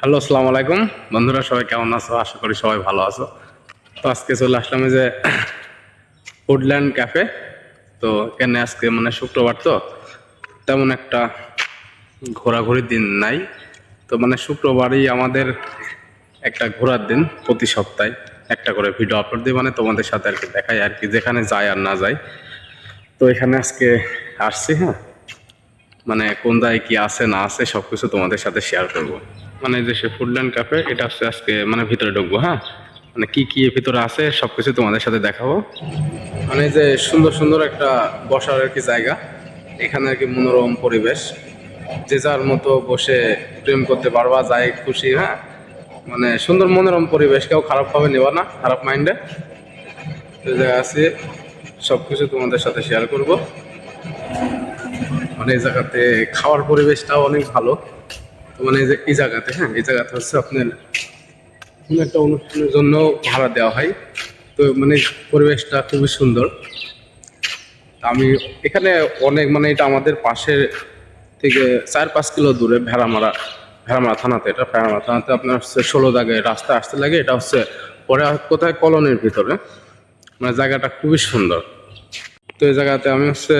Hello, আসসালামু আলাইকুম। বন্ধুরা, সবাই কেমন আছো? আশা করি সবাই ভালো আছো। তো আজকে চলে আসলাম যে ফুডল্যান্ড ক্যাফে তো এখানে আজকে মানে শুক্রবার তো, তেমন একটা ঘোরাঘুরির দিন নাই। তো মানে শুক্রবারই আমাদের একটা ঘোরার দিন প্রতি সপ্তাহে। একটা করে ভিডিও আপলোড দিই মানে তোমাদের সাথে আর কি দেখাই, আর কি যেখানে যায় আর না যায়। তো এখানে আজকে আসছি হ্যাঁ। মানে কোন জায়গায় কি আছে, না আছে সব কিছু তোমাদের সাথে শেয়ার করব। মানে যে সে ফুডল্যান্ড ক্যাফে এটা হচ্ছে আজকে মানে ভিতরে ঢুকবো হ্যাঁ? মানে কি কি ভিতরে আছে সব কিছু তোমাদের সাথে দেখাবো। মানে যে সুন্দর সুন্দর একটা বসার আর কি জায়গা। এখানে আর কি মনোরম পরিবেশ। যে যার মতো বসে প্রেম করতে পারবা যায় খুশি হ্যাঁ? মানে সুন্দর মনোরম পরিবেশ, কেউ খারাপভাবে নেবা না, খারাপ মাইন্ডে তো যে আছে সব কিছু তোমাদের সাথে শেয়ার করব। মানে এই জায়গাতে খাওয়ার পরিবেশটাও অনেক ভালো। তো মানে এই জায়গাতে হ্যাঁ এই জায়গাতে হচ্ছে আপনার কোনো একটা অনুষ্ঠানের জন্য ভাড়া দেওয়া হয়। তো মানে পরিবেশটা খুবই সুন্দর। আমি এখানে অনেক মানে এটা আমাদের পাশের থেকে চার পাঁচ কিলো দূরে ভেড়ামারা ভেড়ামারা থানাতে, এটা ভেড়ামারা থানাতে আপনার হচ্ছে ষোলো জায়গায় রাস্তা আসতে লাগে, এটা হচ্ছে পরে কোথায় কলোনির ভিতরে। মানে জায়গাটা খুবই সুন্দর। তো এই জায়গাতে আমি হচ্ছে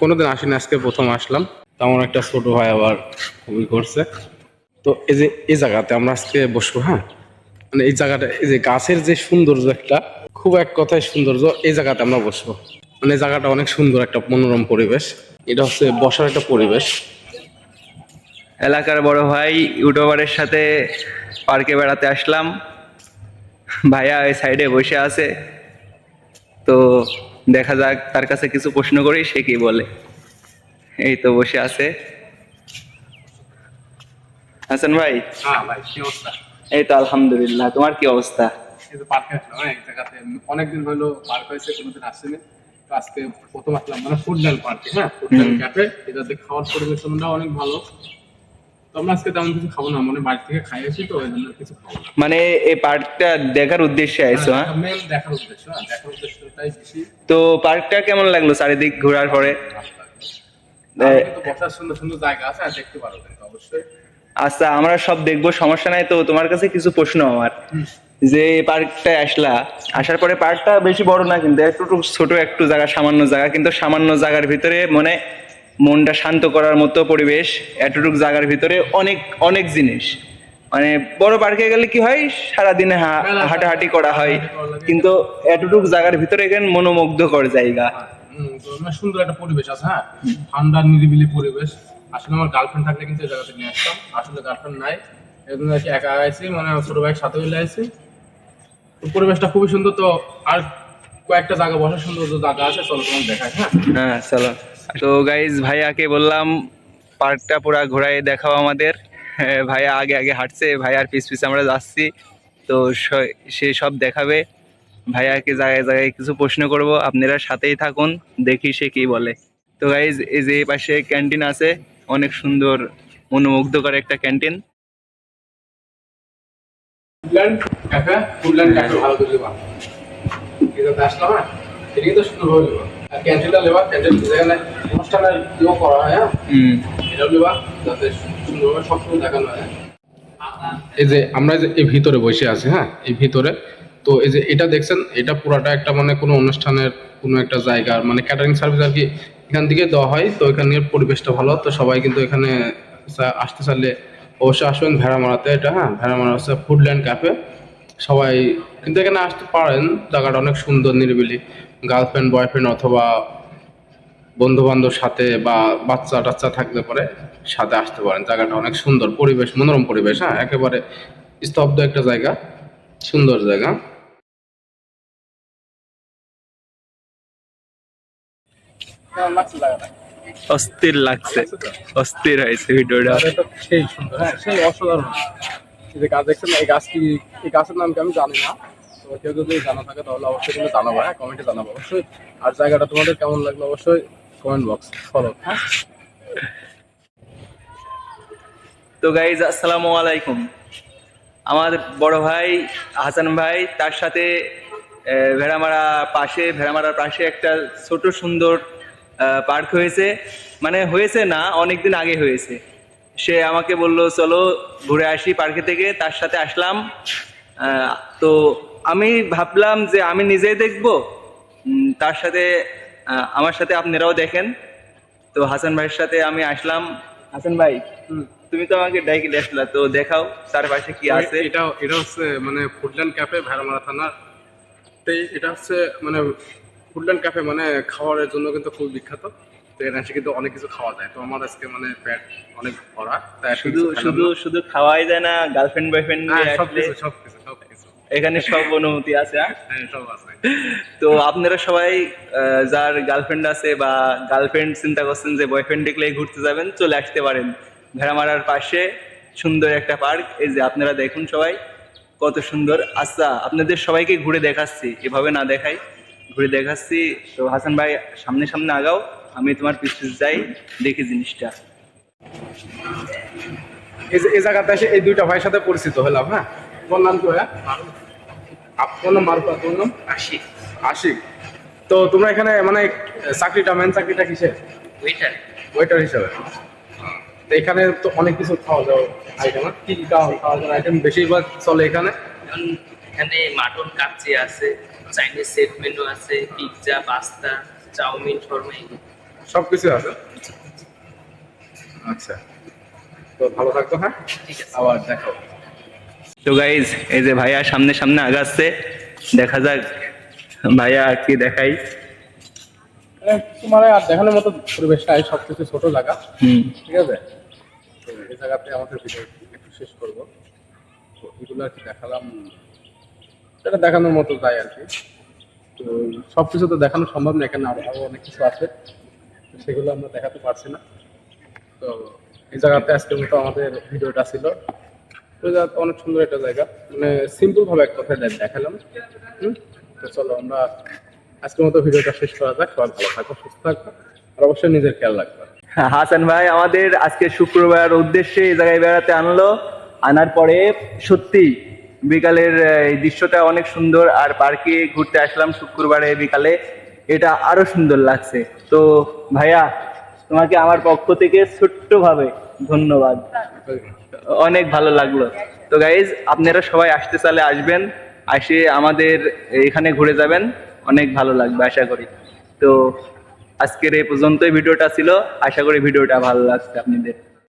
কোনোদিন আসিনি, আজকে প্রথম আসলাম। তেমন একটা ছোট ভাই আবার খুবই করছে। তো এই যে, এই জায়গাতে আমরা আজকে বসবো হ্যাঁ? মানে এই জায়গাটা, এই যে গাছের যে সৌন্দর্য একটা, খুব এক কথায় সৌন্দর্য, এই জায়গাতে আমরা বসবো। মানে জায়গাটা অনেক সুন্দর একটা মনোরম পরিবেশ। এটা হচ্ছে বসার একটা পরিবেশ। এলাকার বড় ভাই ইউটিউবারের সাথে পার্কে বেড়াতে আসলাম। ভাইয়া ওই সাইডে বসে আছে। তো দেখা যাক তার কাছে কিছু প্রশ্ন করি সে কি বলে? এই তো বসে আছে। হাসান ভাই? হ্যাঁ ভাই কি অবস্থা? এই তো আলহামদুলিল্লাহ তোমার কি অবস্থা? অনেকদিন হলো পার্ক হয়েছে কোনোদিন আসেনি। তো আজকে প্রথম আসলাম মানে ফুডল্যান্ড পার্কে হ্যাঁ? Foodland cafe. এটাতে খাওয়ার পরিবেশনটা অনেক ভালো। আমরা আজকে তেমন কিছু খাব না মানে বাড়ি থেকে খাই আসি তো কিছু খাব না। মানে এই পার্কটা দেখার উদ্দেশ্যে আইছো হ্যাঁ মেন দেখার উদ্দেশ্য হ্যাঁ দেখার উদ্দেশ্যটাই বেশি। তো পার্কটা কেমন লাগল চারিদিক ঘোরার পরে? বসার সুন্দর সুন্দর জায়গা আছে আর দেখতে পারো কিন্তু অবশ্যই। আচ্ছা আমরা সব দেখব সমস্যা নাই তো তোমার কাছে কিছু প্রশ্ন আমার। যে পার্কটায় আসলা আসার পরে পার্কটা বেশি বড় না কিন্তু একটু ছোট একটু জায়গা সামান্য জায়গা কিন্তু সামান্য জায়গার ভিতরে মানে মনটা শান্ত করার মতো পরিবেশ এতটুক জায়গার ভিতরে অনেক অনেক জিনিস। মানে বড় পার্কে গেলে কি হয়? সারাদিনে হাঁটাহাঁটি করা হয়। কিন্তু এতটুক জায়গার ভিতরে এখানে মনোমুগ্ধকর জায়গা। তো মানে সুন্দর একটা পরিবেশ আছে হ্যাঁ? ঠান্ডা নিরিবিলি পরিবেশ। আসলে আমার গার্লফ্রেন্ড থাকলে কিন্তু এই জায়গাতে নিয়ে আসতাম। আসলে গার্লফ্রেন্ড নাই। একা মানে ছোট ভাইয়ের সাথে মিলে পরিবেশটা খুবই সুন্দর। তো আর কয়েকটা জায়গা বসার সুন্দর জায়গা আছে চলো তোমার দেখাই হ্যাঁ? হ্যাঁ চলো। তো গাইজ ভাইয়াকে বললাম, পার্কটা পুরা ঘোরাই দেখাও আমাদের। ভাইয়া আগে আগে হাঁটছে, ভাইয়ার পিছ পিছ আমরা যাচ্ছি। তো সে সব দেখাবে। ভাইয়াকে জায়গায় জায়গায় কিছু প্রশ্ন করব, আপনারা সাথেই থাকুন, দেখি সে কি বলে। তো গাইজ এই যে পাশে ক্যান্টিন আছে, অনেক সুন্দর, মনোমুগ্ধকর একটা ক্যান্টিন ভালো করে আসলাম হ্যাঁ? এটাকে তো লেবা যেখানে অনুষ্ঠানের ইয়েও করা হয় হ্যাঁ? এটাও যাতে সুন্দরভাবে সব কিছু দেখানো হয় এই যে আমরা যে এই ভিতরে বসে আছি হ্যাঁ? এই ভিতরে তো এই যে এটা দেখছেন এটা পুরাটা একটা মানে কোনো অনুষ্ঠানের কোনো একটা জায়গার মানে ক্যাটারিং সার্ভিস আর কি এখান থেকে দেওয়া হয় তো এখানের পরিবেশটা ভালো তো সবাই কিন্তু এখানে আসতে চাইলে অবশ্যই আসবেন ভেড়ামারাতে এটা হ্যাঁ? ভেড়ামারা হচ্ছে ফুডল্যান্ড ক্যাফে সবাই কিন্তু এখানে আসতে পারেন জায়গাটা অনেক সুন্দর নিরিবিলি। গার্লফ্রেন্ড বয়ফ্রেন্ড অথবা বন্ধু বান্ধব সাথে বা বাচ্চা টাচ্চা থাকলে পরে সাথে আসতে পারেন। জায়গাটা অনেক সুন্দর পরিবেশ মনোরম পরিবেশ হ্যাঁ একেবারে স্তব্ধ একটা জায়গা সুন্দর জায়গা। অস্থির লাগছে অস্থির হয়েছে ভিডিওটা। সেই সুন্দর হ্যাঁ সেই অসাধারণ। যে গাছ দেখছেন, এই গাছ কি এই গাছের নাম কি আমি জানি না। তো কেউ যদি জানা থাকে তাহলে অবশ্যই কিন্তু জানাব হ্যাঁ? কমেন্টে জানাব। অবশ্যই আর জায়গাটা তোমাদের কেমন লাগল অবশ্যই কমেন্ট বক্স ফলো হ্যাঁ? তো গাইজ আসসালামু আলাইকুম। আমার বড় ভাই হাসান ভাই, তার সাথে ভেড়ামারা পাশে, ভেড়ামারার পাশে একটা ছোট সুন্দর পার্ক হয়েছে। মানে হয়েছে না, অনেকদিন আগে হয়েছে। সে আমাকে বলল চলো ঘুরে আসি পার্কে থেকে তার সাথে আসলাম। তো আমি ভাবলাম যে আমি নিজেই দেখব। তার সাথে আমার সাথে আপনারাও দেখেন। তো হাসান ভাইয়ের সাথে আমি আসলাম। হাসান ভাই তুমি তো আমাকে ডাইকে আসলা তো দেখাও তার পাশে কি আছে। এটা এটা হচ্ছে মানে ফুডল্যান্ড ক্যাফে ভেড়ামারা থানার। তো এটা হচ্ছে মানে ফুডল্যান্ড ক্যাফে মানে খাবারের জন্য কিন্তু খুব বিখ্যাত। তো কিন্তু অনেক কিছু খাওয়া যায়। তো আমার আজকে মানে পেট অনেক ভরা তাই শুধু শুধু শুধু খাওয়াই যায় না গার্লফ্রেন্ড বয়ফ্রেন্ড নিয়ে সব কিছু সব কিছু সব কিছু এখানে সব অনুমতি আছে হ্যাঁ? হ্যাঁ সব আছে। তো আপনারা সবাই যার গার্লফ্রেন্ড আছে বা গার্লফ্রেন্ড চিন্তা করছেন যে বয়ফ্রেন্ড দেখলে ঘুরতে যাবেন চলে আসতে পারেন। ভেড়ামারার পাশে সুন্দর একটা পার্ক এই যে আপনারা দেখুন সবাই কত সুন্দর। আচ্ছা আপনাদের সবাইকে ঘুরে দেখাচ্ছি এভাবে না দেখাই ঘুরে দেখাচ্ছি। তো হাসান ভাই সামনে সামনে আগাও। আমি তোমার পিছ যাই দেখি জিনিসটা। এই জায়গাতে এসে এই দুইটা ভাইয়ের সাথে পরিচিত হলাম হ্যাঁ? তোমার নাম কি ভাইয়া? আপনার নাম মারুফা তোমার নাম? আশিক। আশিক। তো তোমরা এখানে মানে চাকরিটা মেন চাকরিটা কিসে ওইটার ওয়েটার হিসাবে। তো এখানে তো অনেক কিছু খাওয়া যাওয়া আইটেম কি কি খাওয়া খাওয়া আইটেম বেশিরভাগ চলে এখানে? এখানে মাটন কাচ্চি আছে চাইনিজ সেট মেনু আছে পিৎজা পাস্তা চাউমিন শর্মা এগুলো। সব কিছু আছে। আচ্ছা। তো ভালো থাকতো হ্যাঁ? ঠিক আছে। আবার দেখো। তো গাইজ এই যে ভাইয়া সামনে সামনে আগাচ্ছে দেখা যাক ভাইয়া কি দেখাই মানে আর দেখানোর মতো পরিবেশ নাই সব কিছু ছোট জায়গা। হুম। ঠিক আছে? তো এই জায়গাতে আমাদের ভিডিও একটু শেষ করব। তো এগুলো আর কি দেখালাম। এটা দেখানোর মতো তাই আর কি। তো সব কিছু তো দেখানো সম্ভব না এখানে আরও আরও অনেক কিছু আছে। সেগুলো আমরা দেখাতে পারছি না। তো এই জায়গাতে আজকের মতো আমাদের ভিডিওটা ছিল। তো অনেক সুন্দর একটা জায়গা। মানে সিম্পল ভাবে এক কথায় দেখালাম। তো চলো আমরা আজকের মতো ভিডিওটা শেষ করা যাক। সবাই ভালো থাকো, সুস্থ থাকো, আর অবশ্যই নিজের খেয়াল রাখবে হাসান ভাই আমাদের আজকে শুক্রবার উদ্দেশ্যে এই জায়গায় বেড়াতে আনলো। আনার পরে সত্যি বিকালের, এই দৃশ্যটা অনেক সুন্দর। আর পার্কে ঘুরতে আসলাম শুক্রবারে বিকালে। এটা আরও সুন্দর লাগছে। তো ভাইয়া, তোমাকে আমার পক্ষ থেকে ছোট্টভাবে ধন্যবাদ। অনেক ভালো লাগল। তো গাইজ আপনারা সবাই আসতে চালে আসবেন, আসে আমাদের এখানে ঘুরে যাবেন। অনেক ভালো লাগবে, আশা করি। তো আজকের এই পর্যন্তই ভিডিওটা ছিল। আশা করি ভিডিওটা ভালো লাগছে আপনাদের।